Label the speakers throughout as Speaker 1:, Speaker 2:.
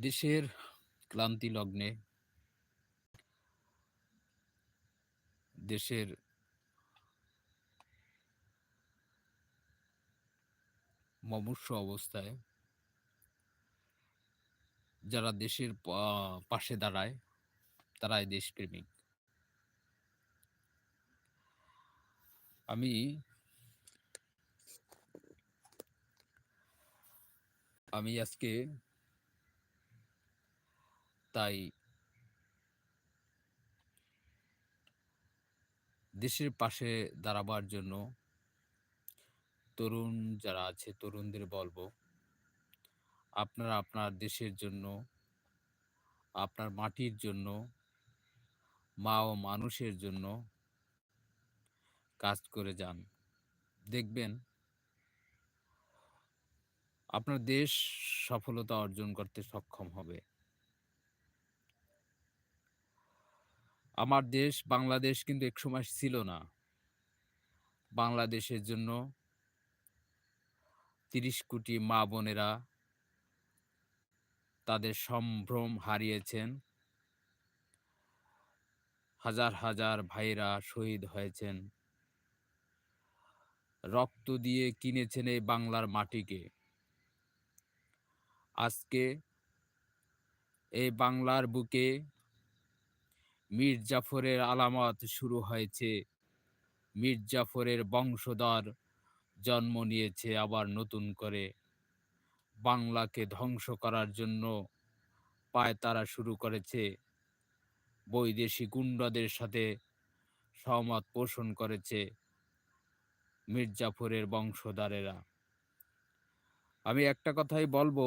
Speaker 1: দেশের ক্লান্তি লগ্নে, দেশের মমূর্ষ অবস্থায় যারা দেশের পাশে দাঁড়ায়, তারাই দেশপ্রেমিক। আমি আমি আজকে তাই দেশের পাশে দাঁড়াবার জন্য তরুণ যারা আছে, তরুণদের বলব, আপনারা আপনার দেশের জন্য, আপনার মাটির জন্য, মা ও মানুষের জন্য কাজ করে যান। দেখবেন আপনার দেশ সফলতা অর্জন করতে সক্ষম হবে। আমার দেশ বাংলাদেশ কিন্তু এক সময় ছিল না। বাংলাদেশের জন্য তিরিশ কোটি মা বোনেরা তাদের সম্ভ্রম হারিয়েছেন। হাজার হাজার ভাইরা শহীদ হয়েছেন। রক্ত দিয়ে কিনেছেন এই বাংলার মাটিকে। আজকে এই বাংলার বুকে মীর জাফরের আলামত শুরু হয়েছে। মীর জাফরের বংশধর জন্ম নিয়েছে আবার নতুন করে। বাংলাকে ধ্বংস করার জন্য পায় তারা শুরু করেছে। বৈদেশিক গুন্ডাদের সাথে সহমত পোষণ করেছে মীর জাফরের বংশধারেরা। আমি একটা কথাই বলব,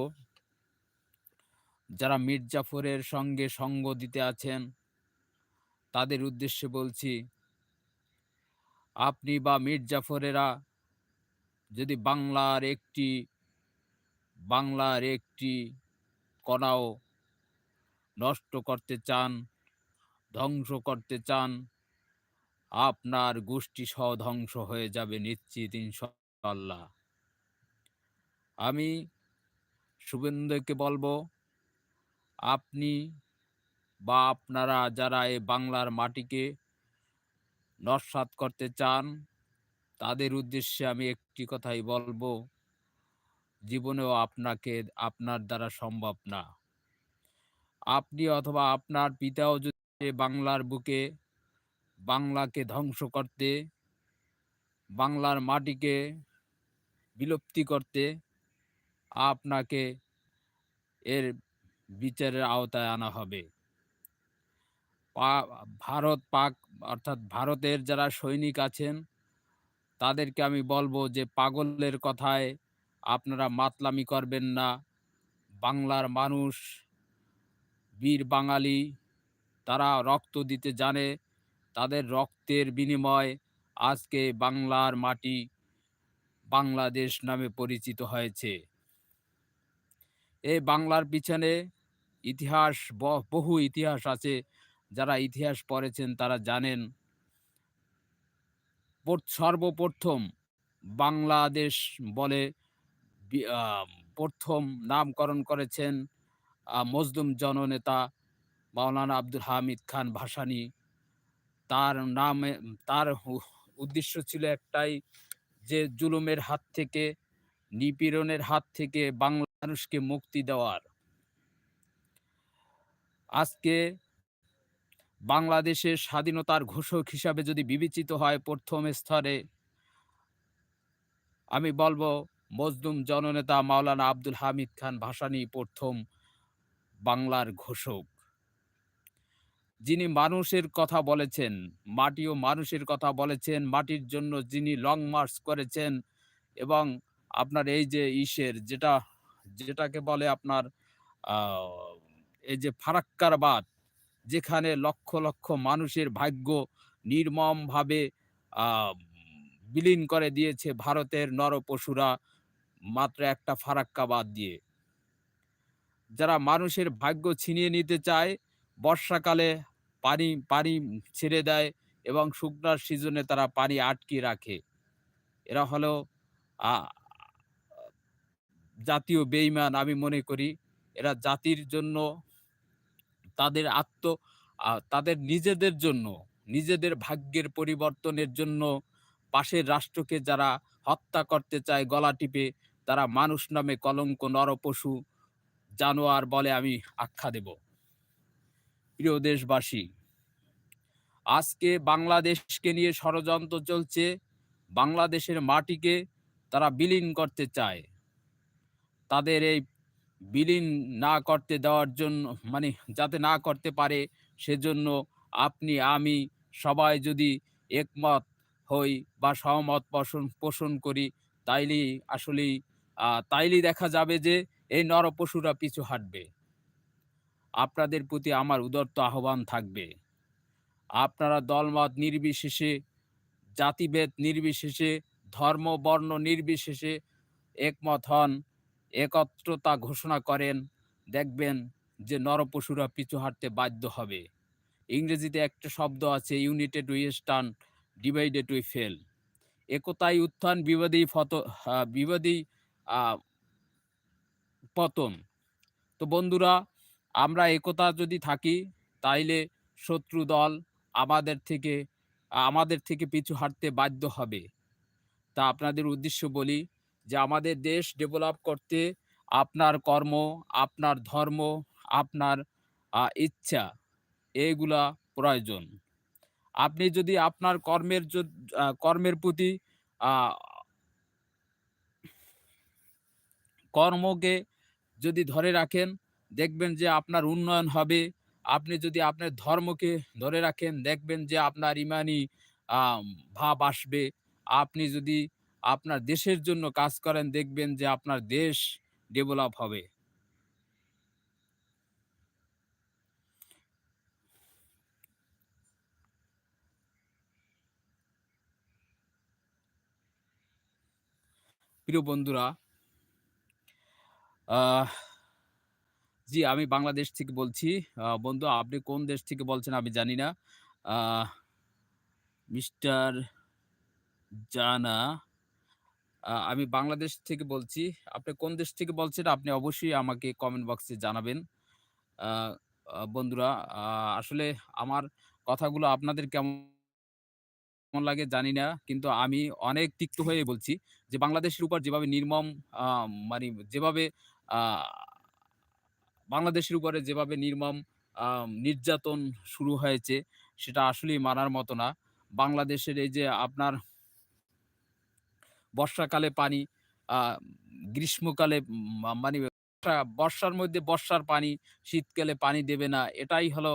Speaker 1: যারা মীর জাফরের সঙ্গে সঙ্গ দিতে আছেন তাদের উদ্দেশ্যে বলছি, আপনি বা মীর জাফরেরা যদি বাংলার একটি বাংলার একটি কণাও নষ্ট করতে চান, ধ্বংস করতে চান, আপনার গোষ্ঠী সহ ধ্বংস হয়ে যাবে নিশ্চিত ইনশাল্লাহ আমি শুভেন্দুকে বলব, আপনি বা আপনারা যারা এই বাংলার মাটিকে নস্বাত করতে চান, তাদের উদ্দেশ্যে আমি একটি কথাই বলব, জীবনেও আপনাকে, আপনার দ্বারা সম্ভব না। আপনি অথবা আপনার পিতাও যদি বাংলার বুকে বাংলাকে ধ্বংস করতে, বাংলার মাটিকে বিলুপ্তি করতে আপনাকে এর বিচারের আওতায় আনা হবে। ভারত পাক, অর্থাৎ ভারতের যারা সৈনিক আছেন, তাদেরকে আমি বলব যে পাগলের কথায় আপনারা মাতলামি করবেন না। বাংলার মানুষ, বীর বাঙালি, তারা রক্ত দিতে জানে, তাদের রক্তের বিনিময় আজকে বাংলার মাটি বাংলাদেশ নামে পরিচিত হয়েছে। এই বাংলার পিছনে ইতিহাস, বহু ইতিহাস আছে। যারা ইতিহাস পড়েছেন তারা জানেন। সর্বপ্রথম বাংলাদেশ বলে প্রথম নামকরণ করেছেন মজলুম জননেতা মাওলানা আব্দুল হামিদ খান ভাসানী। তার নামে, তার উদ্দেশ্য ছিল একটাই যে জুলুমের হাত থেকে, নিপীড়নের হাত থেকে বাংলা মানুষকে মুক্তি দেওয়ার। আজকে বাংলাদেশের স্বাধীনতার ঘোষক হিসাবে যদি বিবেচিত হয় প্রথম স্তরে, আমি বলব মজদুম জননেতা মাওলানা আব্দুল হামিদ খান ভাসানী প্রথম বাংলার ঘোষক। যিনি মানুষের কথা বলেছেন মাটি ও মানুষের কথা বলেছেন, মাটির জন্য যিনি লং মার্চ করেছেন এবং আপনার এই যে ইসের যেটা, যেটাকে বলে আপনার এই যে ফারাক্কার বাদ যেখানে লক্ষ লক্ষ মানুষের ভাগ্য নির্মমভাবে বিলীন করে দিয়েছে ভারতের নরপশুরা মাত্র একটা ফারাক্কা বাদ দিয়ে। যারা মানুষের ভাগ্য ছিনিয়ে নিতে চায়, বর্ষাকালে পানি পানি ছেড়ে দেয় এবং শুকনার সিজনে তারা পানি আটকে রাখে। এরা হলো জাতীয় বেইমান আমি মনে করি। এরা জাতির জন্য তাদের আত্ম তাদের নিজেদের জন্য, নিজেদের ভাগ্যের পরিবর্তনের জন্য পাশের রাষ্ট্রকে যারা হত্যা করতে চায় গলা টিপে, তারা মানুষ নামে কলঙ্ক নরপশু, জানোয়ার বলে আমি আখ্যা দেব। প্রিয় দেশবাসী, আজকে বাংলাদেশকে নিয়ে ষড়যন্ত্র চলছে। বাংলাদেশের মাটিকে তারা বিলীন করতে চায়। তাদের এই বিলীন না করতে দেওয়ার জন্য মানে যাতে না করতে পারে সেজন্য আপনি আমি সবাই যদি একমত হই বা সহমত পোষণ পোষণ করি তাইলেই আসলেই তাইলেই দেখা যাবে যে এই নরপশুরা পিছু হাঁটবে। আপনাদের প্রতি আমার উদাত্ত আহ্বান থাকবে। আপনারা দলমত নির্বিশেষে, জাতিভেদ নির্বিশেষে, ধর্ম, বর্ণ নির্বিশেষে একমত হন, একত্রতা ঘোষণা করেন, দেখবেন যে নরপশুরা পিছু হাঁটতে বাধ্য হবে। ইংরেজিতে একটা শব্দ আছে united we stand, divided we fall. একতাই উত্থান, বিবাদী ফত আ বিবাদেই পতন। তো বন্ধুরা আমরা একতা যদি থাকি তাইলে শত্রু দল আমাদের থেকে আমাদের থেকে পিছু হাঁটতে বাধ্য হবে। তা আপনাদের উদ্দেশ্য বলি যে আমাদের দেশ ডেভেলপ করতে আপনার কর্ম, আপনার ধর্ম, আপনার ইচ্ছা এগুলা প্রয়োজন। আপনি যদি আপনার কর্মের কর্মের প্রতি কর্মকে যদি ধরে রাখেন, দেখবেন যে আপনার উন্নয়ন হবে। আপনি যদি আপনার ধর্মকে ধরে রাখেন, দেখবেন যে আপনার ইমানি ভাব আসবে। আপনি যদি আপনার দেশের জন্য কাজ করেন, দেখবেন যে আপনার দেশ ডেভেলপ হবে। প্রিয় বন্ধুরা জি, আমি বাংলাদেশ থেকে বলছি। বন্ধু আপনি কোন দেশ থেকে বলছেন আমি জানি না। মিস্টার জানা আমি বাংলাদেশ থেকে বলছি। আপনি কোন দেশ থেকে বলছেন আপনি অবশ্যই আমাকে কমেন্ট বক্সে জানাবেন। বন্ধুরা আসলে আমার কথাগুলো আপনাদের কেমন লাগে জানি না। কিন্তু আমি অনেক তিক্ত হয়ে বলছি যে বাংলাদেশের উপর যেভাবে নির্মম মানে যেভাবে বাংলাদেশের উপরে যেভাবে নির্মম নির্যাতন শুরু হয়েছে, সেটা আসলেই মানার মতো না। বাংলাদেশের এই যে আপনার বর্ষাকালে পানি, গ্রীষ্মকালে মানে বর্ষার মধ্যে বর্ষার পানি, শীতকালে পানি দেবে না। এটাই হলো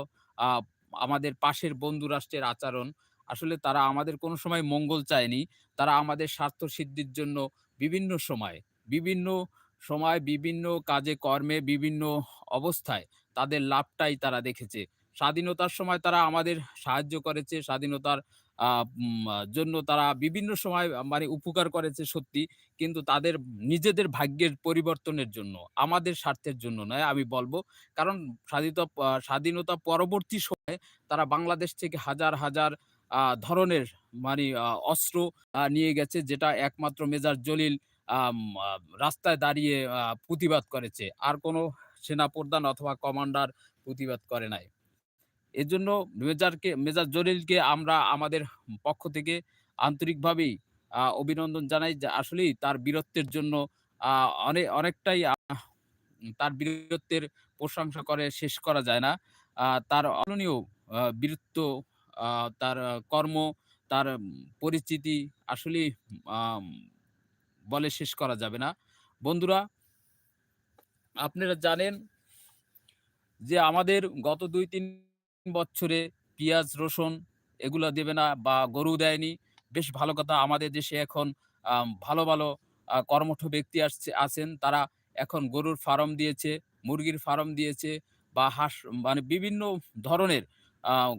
Speaker 1: আমাদের পাশের বন্ধু রাষ্ট্রের আচরণ। আসলে তারা আমাদের কোনো সময় মঙ্গল চায়নি। তারা আমাদের স্বার্থ সিদ্ধির জন্য বিভিন্ন সময়, বিভিন্ন সময় বিভিন্ন কাজে কর্মে বিভিন্ন অবস্থায় তাদের লাভটাই তারা দেখেছে। স্বাধীনতার সময় তারা আমাদের সাহায্য করেছে। স্বাধীনতার জন্য তারা বিভিন্ন সময় মানে উপকার করেছে সত্যি। কিন্তু তাদের নিজেদের ভাগ্যের পরিবর্তনের জন্য, আমাদের স্বার্থের জন্য নয় আমি বলব কারণ স্বাধীনতা স্বাধীনতা পরবর্তী সময়ে তারা বাংলাদেশ থেকে হাজার, হাজার ধরনের মানে অস্ত্র নিয়ে গেছে যেটা একমাত্র মেজর জলিল রাস্তায় দাঁড়িয়ে প্রতিবাদ করেছে। আর কোনো সেনা সেনাপ্রধান অথবা কমান্ডার প্রতিবাদ করে নাই। এজন্য মেজারকে মেজর জলিলকে আমরা আমাদের পক্ষ থেকে আন্তরিকভাবেই অভিনন্দন জানাই যে আসলেই তার বীরত্বের জন্য আ অনে অনেকটাই তার বীরত্বের প্রশংসা করে শেষ করা যায় না। তার অননীয় বীরত্ব, তার কর্ম, তার পরিচিতি আসলেই আম বলে শেষ করা যাবে না। বন্ধুরা আপনারা জানেন যে আমাদের গত ২-৩ বছরে পিঁয়াজ, রসুন এগুলা দেবে না বা গরু দেয়নি। বেশ ভালো কথা আমাদের দেশে এখন ভালো, ভালো কর্মঠ ব্যক্তি আসছে আছেন। তারা এখন গরুর ফার্ম দিয়েছে, মুরগির ফার্ম দিয়েছে বা হাঁস মানে বিভিন্ন ধরনের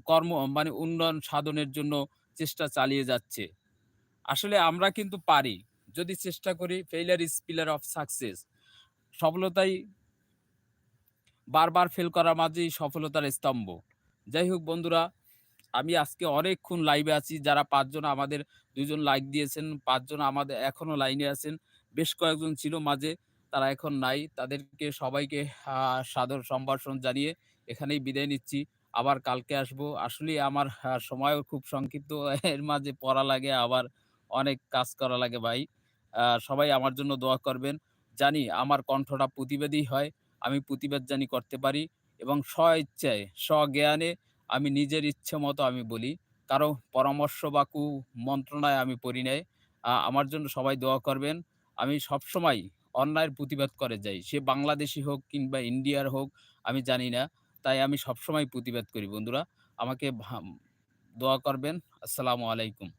Speaker 1: কর্ম মানে উন্নয়ন সাধনের জন্য চেষ্টা চালিয়ে যাচ্ছে। আসলে আমরা কিন্তু পারি। যদি চেষ্টা করি failure is pillar of success সফলতাই বারবার ফেল করার মাঝেই সফলতার স্তম্ভ। যাই হোক বন্ধুরা, আমি আজকে অনেকক্ষণ লাইভে আছি। যারা পাঁচজন আমাদের ২ জন লাইক দিয়েছেন, পাঁচজন আমাদের এখনও লাইনে আছেন। বেশ কয়েকজন ছিল মাঝে। তারা এখন নাই। তাদেরকে সবাইকে সাদর সম্ভাষণ জানিয়ে এখানেই বিদায় নিচ্ছি। আবার কালকে আসব। আসলেই আমার সময়ও খুব সংক্ষিপ্ত। এর মাঝে পড়া লাগে, আবার অনেক কাজ করা লাগে ভাই। সবাই আমার জন্য দোয়া করবেন। জানি আমার কণ্ঠটা প্রতিবাদী হয়। আমি প্রতিবাদ জানি করতে পারি এবং স্ব-ইচ্ছায়, স্বজ্ঞানে আমি নিজের ইচ্ছে মতো আমি বলি। কারও পরামর্শ বা কু মন্ত্রণায় আমি পড়ি নাই। আমার জন্য সবাই দোয়া করবেন। আমি সবসময় অন্যায়ের প্রতিবাদ করে যাই। সে বাংলাদেশি হোক কিংবা ইন্ডিয়ার হোক আমি জানি না। তাই আমি সবসময় প্রতিবাদ করি বন্ধুরা। আমাকে দোয়া করবেন। আসসালামু আলাইকুম।